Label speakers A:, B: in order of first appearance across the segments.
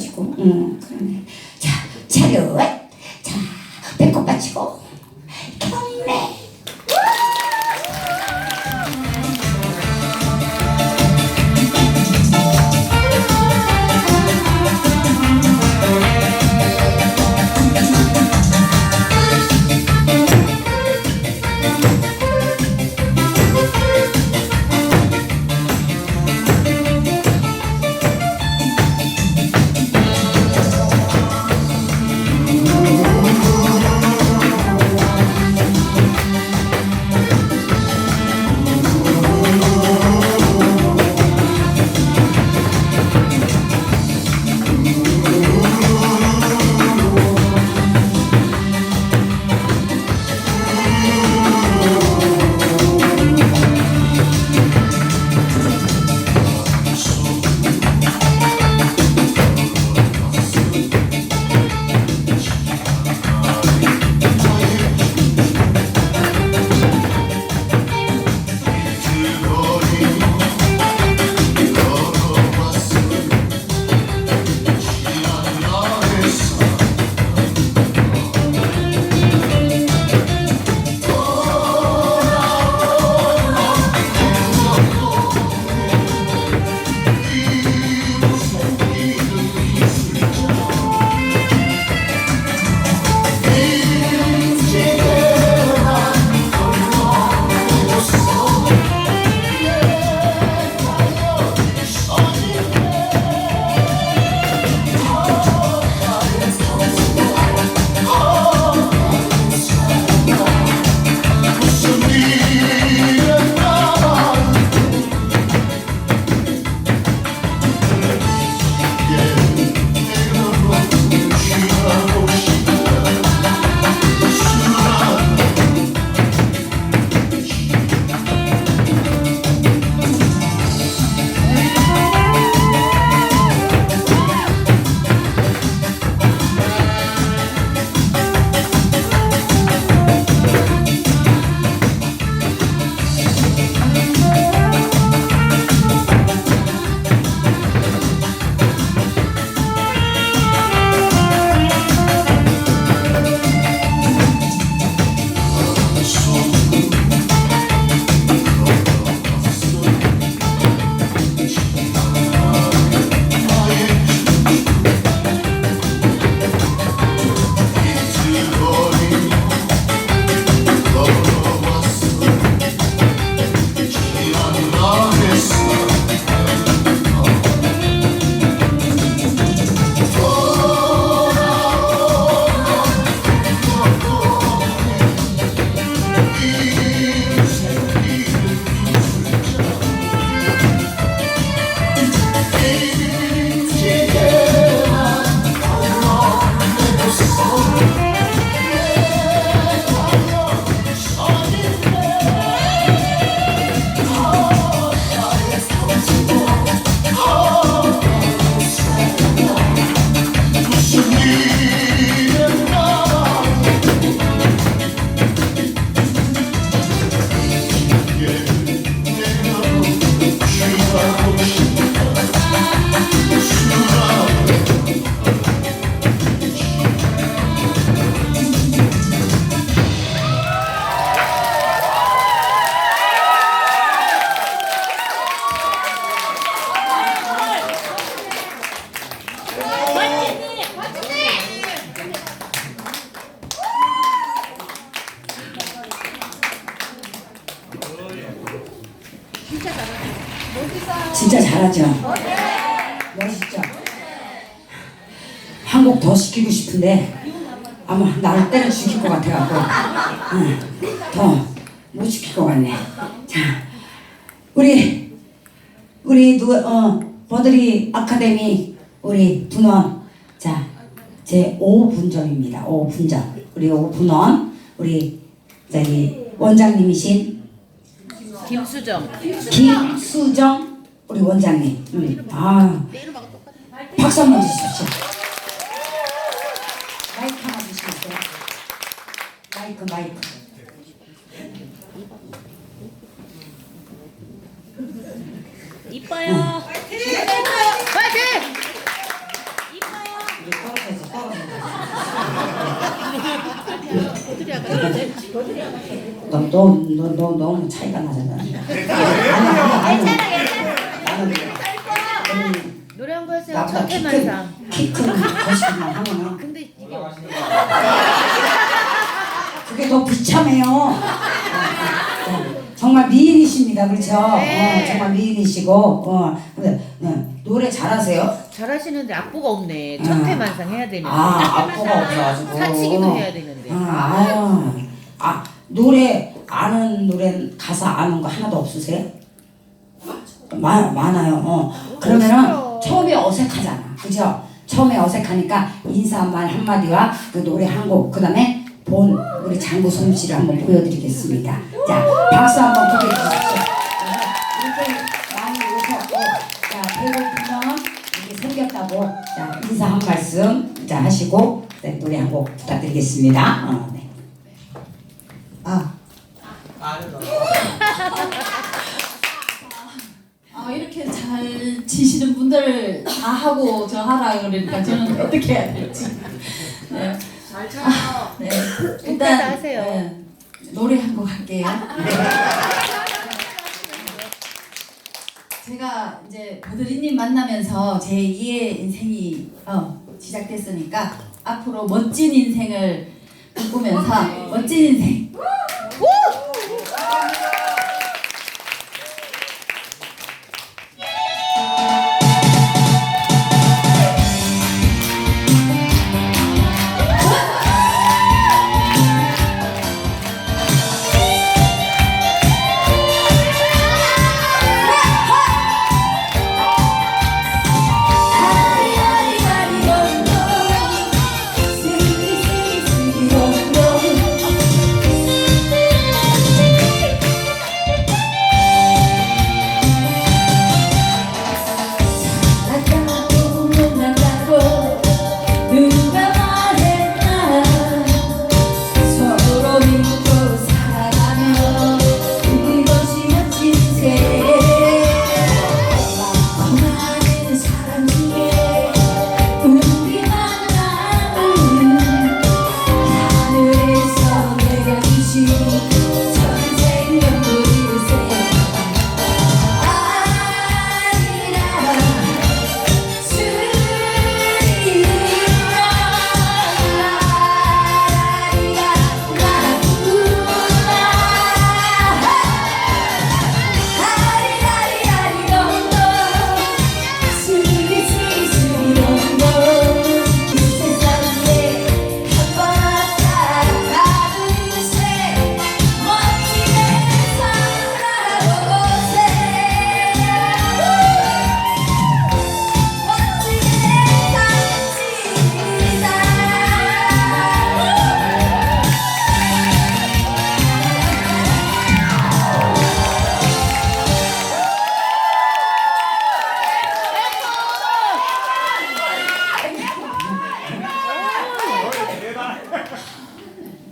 A: 가지고. 응 그러네. 자 차렷. 자 배꼽 받치고 더 시키고 싶은데 아마 나를 때려 죽일 것 같아갖고. 더못 시킬 것 같네. 자 우리 우리 누 어 버드리 아카데미 우리 분원. 자제 5분점입니다. 5분점. 우리 5분원. 우리 저기 원장님이신
B: 김수정.
A: 김수정 우리 원장님. 음. 아 박수 한번 주십시오 마이크 하나 주시겠어요 마이크 마이크
B: 이뻐요. 화이팅! 이뻐요. 이제 떨어져서 떨어져서. 너, 너, 너, 너 너무 차이가 나잖아. 아니, 아니. 나는 음,
C: 노래 한거 하세요.
B: 나보다
C: 첫해만 상.
B: 키큰 거시기만 하면은
C: 근데 이게
B: 그게 더 비참해요. 어, 어, 정말 미인이십니다, 그렇죠?
C: 네.
B: 어, 정말 미인이시고, 어, 근데 네, 노래 잘하세요?
C: 잘하시는데 악보가 없네. 첫해만상 해야 되는데.
B: 아, 악보가 없어가지고.
C: 사치기도 해야 되는데.
B: 아, 아유, 아 노래 아는 노래 가사 아는 거 하나도 없으세요? 많 많아요. 어. 그러면은. 처음에 어색하잖아, 그죠? 처음에 어색하니까 인사 말 한마디와 그 노래 한 곡, 그 다음에 본 우리 장구 솜씨를 한번 보여드리겠습니다. 자, 박수 한번 보게 주십시오. 이렇게 많이 오셨고, 자 배고프면 이렇게 생겼다고 자 인사 한 말씀 자 하시고 네, 노래 한 곡 부탁드리겠습니다. 어, 네. 아.
D: 아 이렇게 잘 치시는 분들 다 하고 저 하라 그러니까 저는 어떻게 해야 될지. 네. 잘 쳐요. 네.
C: 일단 하세요.
D: 네, 노래 한 곡 할게요. 제가 이제 보드리님 만나면서 제 2의 인생이 어, 시작됐으니까 앞으로 멋진 인생을 꿈꾸면서 멋진 인생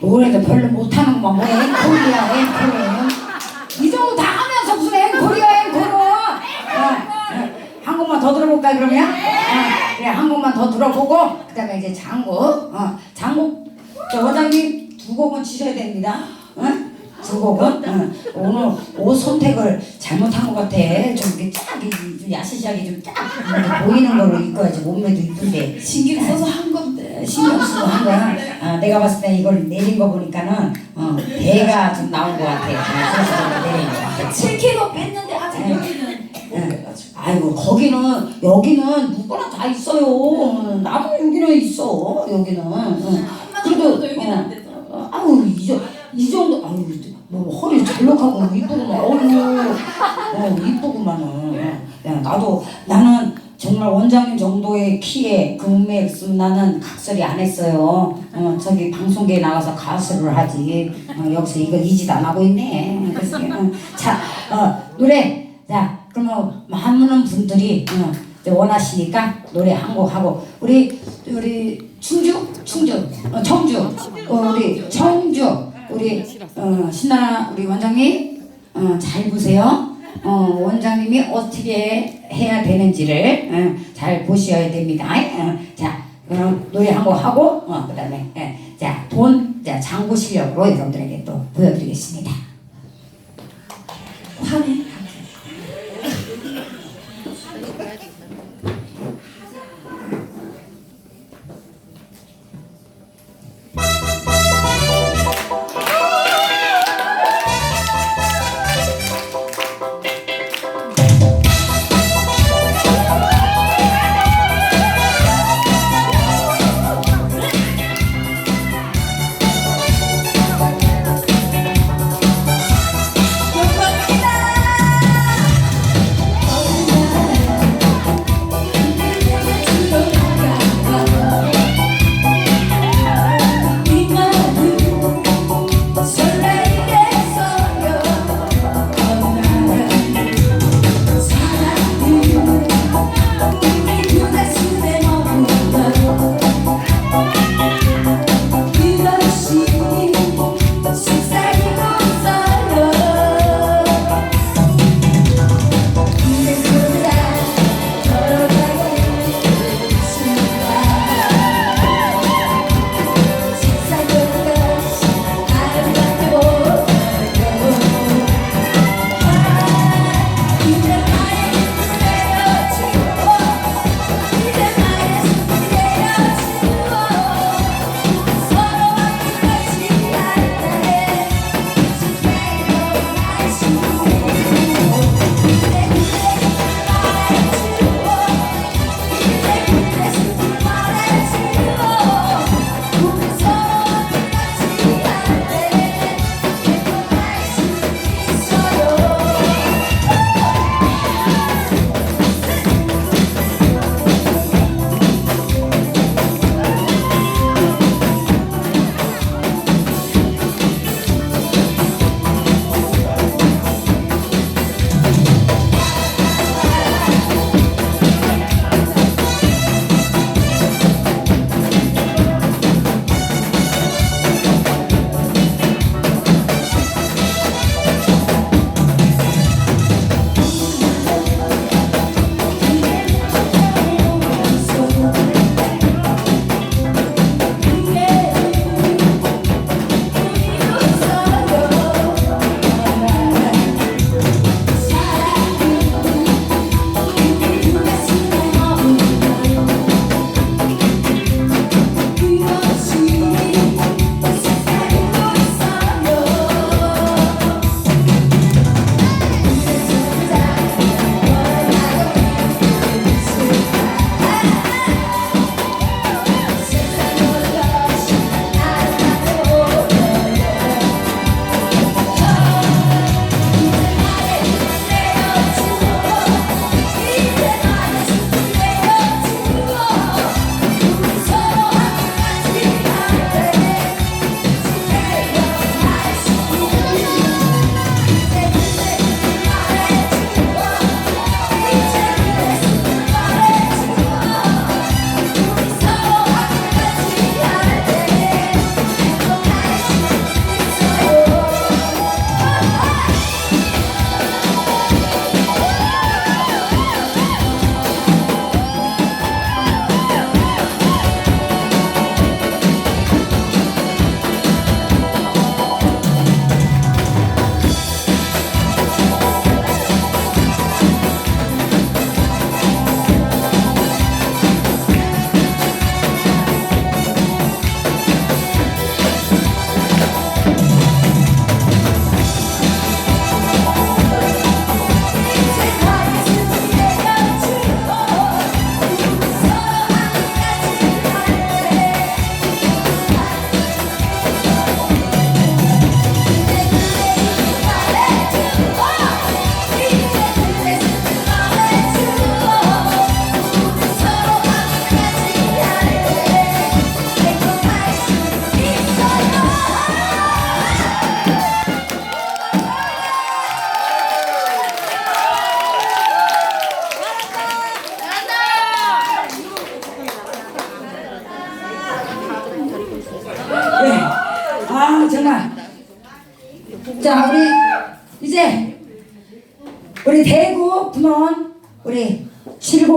B: 노래도 별로 못하는 거뭐 앵콜이야 앵콜 이 정도 다 하면서 무슨 앵콜이야 앵콜은 어, 어. 한 곡만 더 들어볼까 그러면? 어, 그래 한 곡만 더 들어보고 그 다음에 이제 장곡 어, 장곡 저 원장님 두 곡은 치셔야 됩니다 어? 두 곡은 어. 오늘 옷 선택을 잘못한 것 같아 좀 이렇게 쫙 야시시하게 좀쫙 보이는 걸로 입어야지 몸매도 이쁜데
D: 신경 써서 한 건데
B: 신경 쓰고 한 거야. 아, 내가 봤을 때 이걸 내린 거 보니까는 어, 배가 좀 나온 것 같아. 아, 그래서 좀 내린 것 같아.
D: 7kg 뺐는데 아직
B: 네.
D: 여기는
B: 네. 아이고 거기는 여기는 누구나 다 있어요. 어, 나도 여기는 있어. 여기는. 어.
D: 그래도 여기는 안 되더라고.
B: 어, 아우 이 정도 아유 뭐 허리 절록하고 이쁘구만. 어우 어 이쁘구만은. 야 나도 나는 정말 원장님 정도의 키에 그 있으면 나는 각설이 안 했어요. 어 저기 방송계에 나가서 가수를 하지. 어, 여기서 이거 이짓 안 하고 있네. 그래서 어, 자 어, 노래 자 그러면 많은 분들이 어, 원하시니까 노래 한 곡 하고 우리 우리 충주 충주 어, 청주 어, 우리 청주 우리 어, 신나라 우리 원장님 어, 잘 보세요. 어, 원장님이 어떻게 해야 되는지를 어, 잘 보셔야 됩니다. 어, 자
D: 어, 노래 한 곡 하고 어, 그 다음에 예, 자돈 자 장구 실력으로 여러분들에게 또 보여드리겠습니다.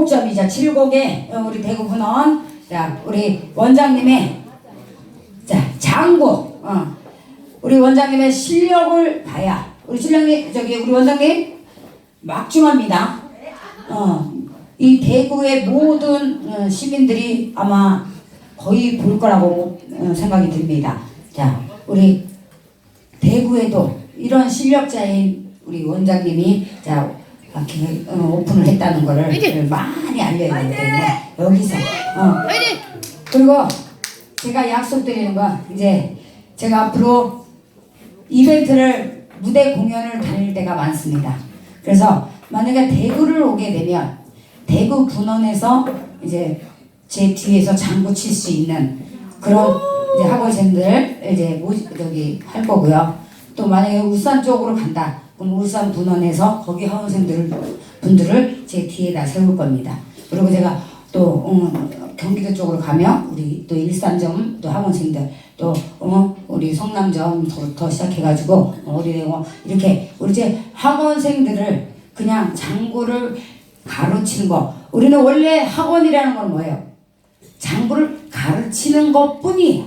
D: 7곡점이죠. 7곡에 어, 우리 대구분원
B: 자 우리 원장님의 자 장곡 어. 우리 원장님의 실력을 봐야 우리 실장님 저기 우리 원장님 막중합니다. 어, 이 대구의 모든 어, 시민들이 아마 거의 볼 거라고 어, 생각이 듭니다. 자 우리 대구에도 이런 실력자인 우리 원장님이 자 이렇게 어, 오픈을 했다는 거를 많이 알려야 되기 때문에 여기서 어, 그리고 제가 약속드리는 건 이제 제가 앞으로 이벤트를 무대 공연을 다닐 때가 많습니다. 그래서 만약에 대구를 오게 되면 대구 분원에서 이제 제 뒤에서 장구 칠 수 있는 그런 이제 학원생들 이제 모 저기 할 거고요. 또 만약에 울산 쪽으로 간다. 그럼 울산 분원에서 거기 학원생들 분들을 제 뒤에다 세울 겁니다. 그리고 제가 또 음, 경기도 쪽으로 가면 우리 또 일산점 또 학원생들 또 어, 우리 성남점부터 시작해가지고 어, 우리 대고 이렇게 우리 이제 학원생들을 그냥 장구를 가르치는 거 우리는 원래 학원이라는 건 뭐예요? 장구를 가르치는 것뿐이에요.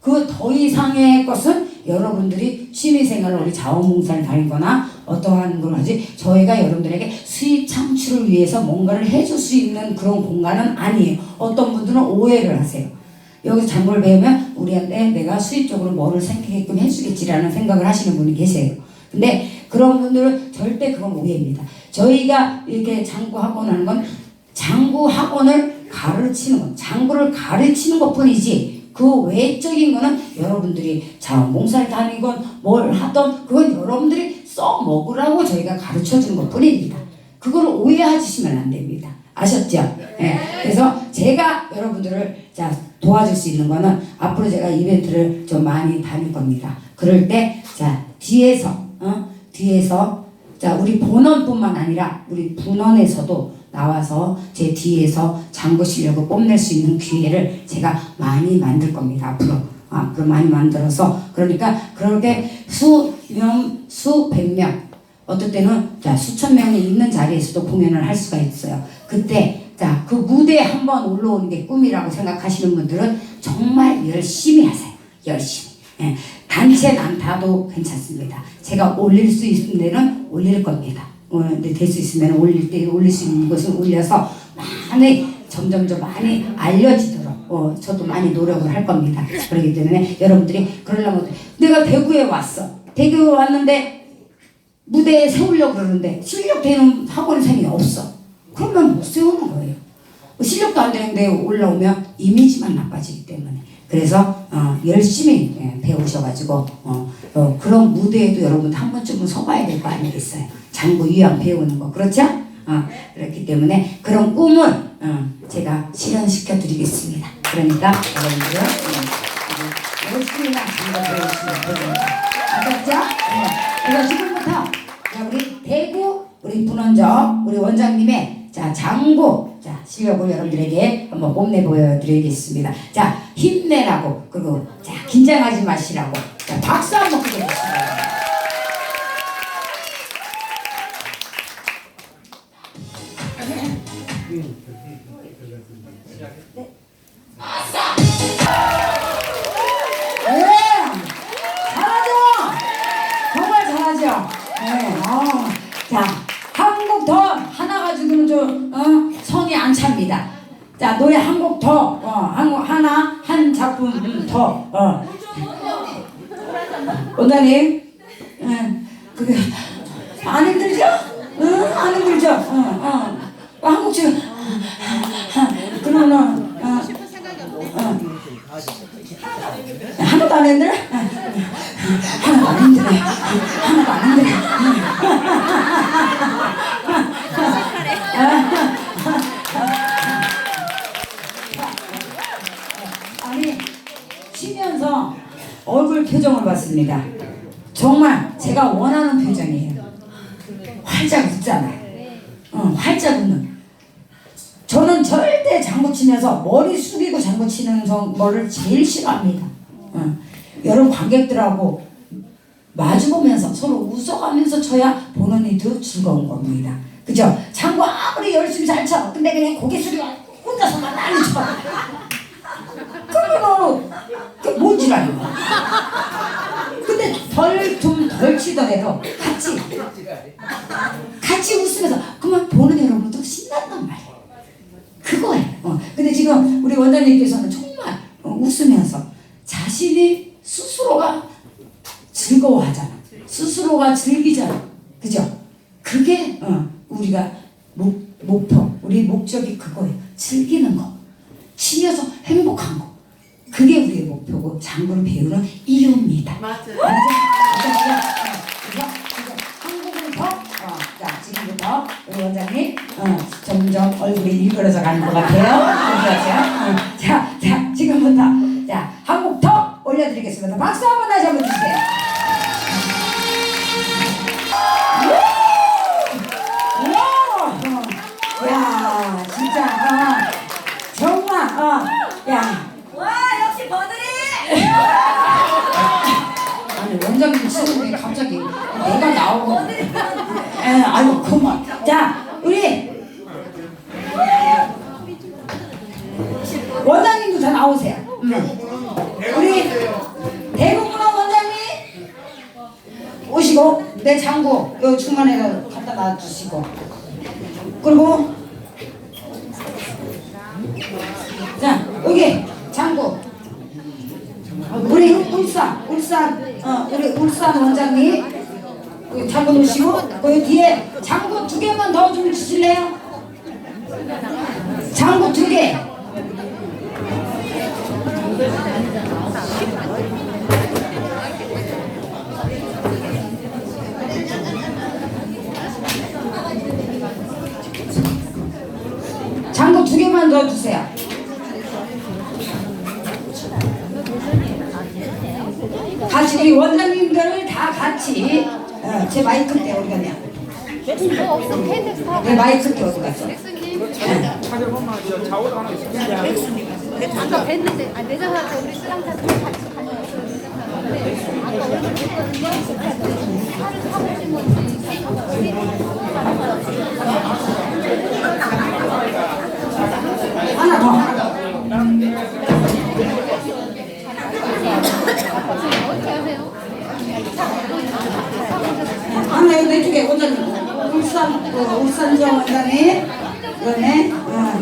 B: 그 더 이상의 것은 여러분들이 취미생활을 우리 자원봉사를 다니거나 어떠한 걸 하지 저희가 여러분들에게 수입 창출을 위해서 뭔가를 해줄 수 있는 그런 공간은 아니에요. 어떤 분들은 오해를 하세요. 여기서 장구를 배우면 우리한테 내가 수입적으로 뭐를 생기게끔 해주겠지라는 생각을 하시는 분이 계세요. 근데 그런 분들은 절대 그건 오해입니다. 저희가 이렇게 장구 학원 하는 건 장구 학원을 가르치는 것, 장구를 가르치는 것 뿐이지 그 외적인 거는 여러분들이 자원봉사를 다니건 뭘 하던 그건 여러분들이 써 먹으라고 저희가 가르쳐 주는 것 뿐입니다. 그걸 오해하시면 안 됩니다. 아셨죠? 예. 그래서 제가 여러분들을 자 도와줄 수 있는 거는 앞으로 제가 이벤트를 좀 많이 다닐 겁니다. 그럴 때 자 뒤에서 어? 뒤에서 자 우리 본원뿐만 아니라 우리 분원에서도 나와서 제 뒤에서 장구 실력을 뽐낼 수 있는 기회를 제가 많이 만들 겁니다 앞으로. 아, 그럼 많이 만들어서. 그러니까 그렇게 수 명 수 백 명. 어떨 때는 자 수천 명이 있는 자리에서도 공연을 할 수가 있어요. 그때 자 그 무대에 한번 올라오는 게 꿈이라고 생각하시는 분들은 정말 열심히 하세요. 열심히. 예, 단체 난타도 괜찮습니다. 제가 올릴 수 있는 데는 올릴 겁니다. 어, 될수 있으면 올릴 때 올릴 수 있는 것을 올려서 많이 점점점 많이 알려지도록 어, 저도 많이 노력을 할 겁니다. 그렇기 때문에 여러분들이 그러려면 내가 대구에 왔어. 대구에 왔는데 무대에 세우려고 그러는데 실력 되는 학원생이 없어. 그러면 못 세우는 거예요. 실력도 안 되는데 올라오면 이미지만 나빠지기 때문에 그래서 어, 열심히 예, 배우셔가지고 어, 어, 그런 무대에도 여러분 한 번쯤은 서봐야 될 거 아니겠어요 장구 유형 배우는 거 그렇죠? 어, 그렇기 때문에 그런 꿈을 어, 제가 실현시켜 드리겠습니다 그러니까 여러분들 음, 열심히나 장구 배우시면 아셨죠? 네. 그래서 지금부터 자, 우리 대구 우리 분원적 우리 원장님의 자 장구 자 실력을 여러분들에게 한번 뽐내 보여드리겠습니다. 자 힘내라고 그리고 자 긴장하지 마시라고. 자 박수 한번 드리겠습니다. 네, 잘하죠. 네, 어, 어. 자 노래 한 곡 더, 어, 한 곡 하나. 한 작품 더. 어. 원장님, 예, 그게 안 힘들죠? 응, 안 힘들죠? 어, 어. 한 곡씩 그러면 어, 어. 하나도 안 힘들어? 하나도 안 힘들어. 하나도 안 힘들어. 아니 쉬면서 얼굴 표정을 봤습니다. 정말 제가 원하는 표정이에요. 활짝 웃잖아요. 어, 활짝 웃는. 저는 절대 장구 치면서 머리 숙이고 장구 치는 성- 거를 제일 싫어합니다. 어, 여러분 관객들하고 마주보면서 서로 웃어가면서 쳐야 보는 이도 즐거운 겁니다. 그죠? 장구 아무리 열심히 잘 쳐. 근데 그냥 고개 숙이고 혼자서만 난리 쳐. 그러면 그 뭔지 알고. 근데 덜 좀 덜 치더라도 같이 같이 웃으면서 그만 보는 여러분도 신난단 말이에요. 그거예요. 어. 근데 지금 우리 원장님께서는 웃으면서 자신이 스스로가 즐거워하잖아. 스스로가 즐기잖아. 그죠? 그게 어, 우리가 목, 목표, 우리 목적이 그거예요. 즐기는 거. 치면서 행복한 거. 그게 우리의 목표고 장구를 배우는 이유입니다.
E: 맞아요.
B: 맞아? 맞아, 맞아. 어, 그래서 이제 한국부터 어, 자 지금부터 우리 원장님 어, 점점 얼굴이 일그러져 가는 것 같아요. 그렇죠? 어, 자, 자 지금부터 자 한국 더 올려드리겠습니다. 박수 한번 다시 한번 주세요. 우! 우! 어, 야 진짜 어, 정말 어, 야.
D: 와 역시 버들이.
B: 아니 원장님 치는데 갑자기 내가 나오고 에 아이고 그만 자 내 장구 요 중간에 갖다 놔주시고 그리고 자 여기 장구 우리 울산 울산 어 우리 울산 원장님 그 장구 놓으시고 그 뒤에 장구 두 개만 더 좀 주실래요? 장구 두 개. 개만 더 주세요. 같이 우리 원장님들 다 같이 어, 제 마이크 때 어디 갔냐? 내 마이크 때 어디 갔어?
F: 다녀왔
B: 하나 더 하나 더. 하나 여기 내 쪽에 원장님 울산 그 울산정 원장님 그다음에 어.